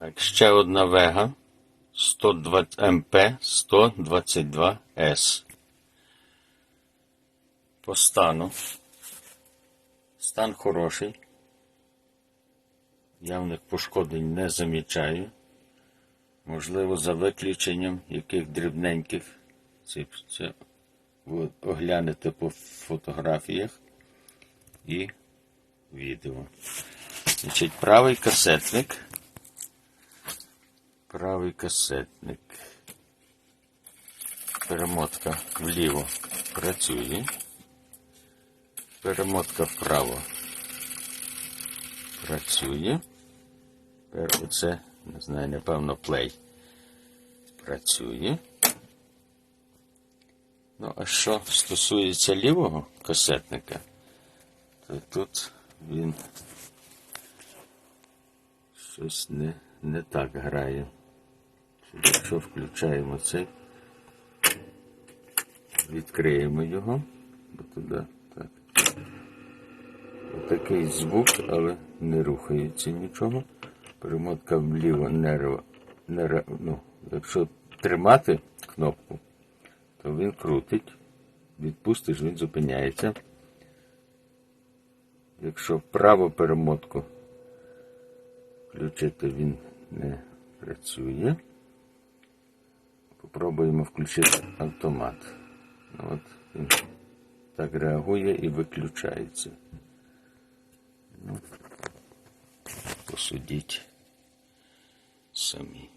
Так, ще одна вега 120 МП 122С. По стану. Стан хороший. Явних пошкоджень не замічаю. Можливо, за виключенням яких дрібненьких. Це, це ви оглянете по фотографіях і відео. Значить, правий касетник. Правий касетник. Перемотка вліво працює. Перемотка вправо працює. Тепер оце, не знаю, напевно, плей працює. Ну, а що стосується лівого касетника, то тут він щось не, не так грає. Якщо включаємо цей, відкриємо його, туди так. Отакий звук, але не рухається нічого. Перемотка вліво не, ро- не ро- ну, якщо тримати кнопку, то він крутить. Відпустиш, він зупиняється. Якщо вправо перемотку включити, він не працює. Попробуємо включити автомат. Ну, От він так реагує і виключається. Ну, посудіть самі.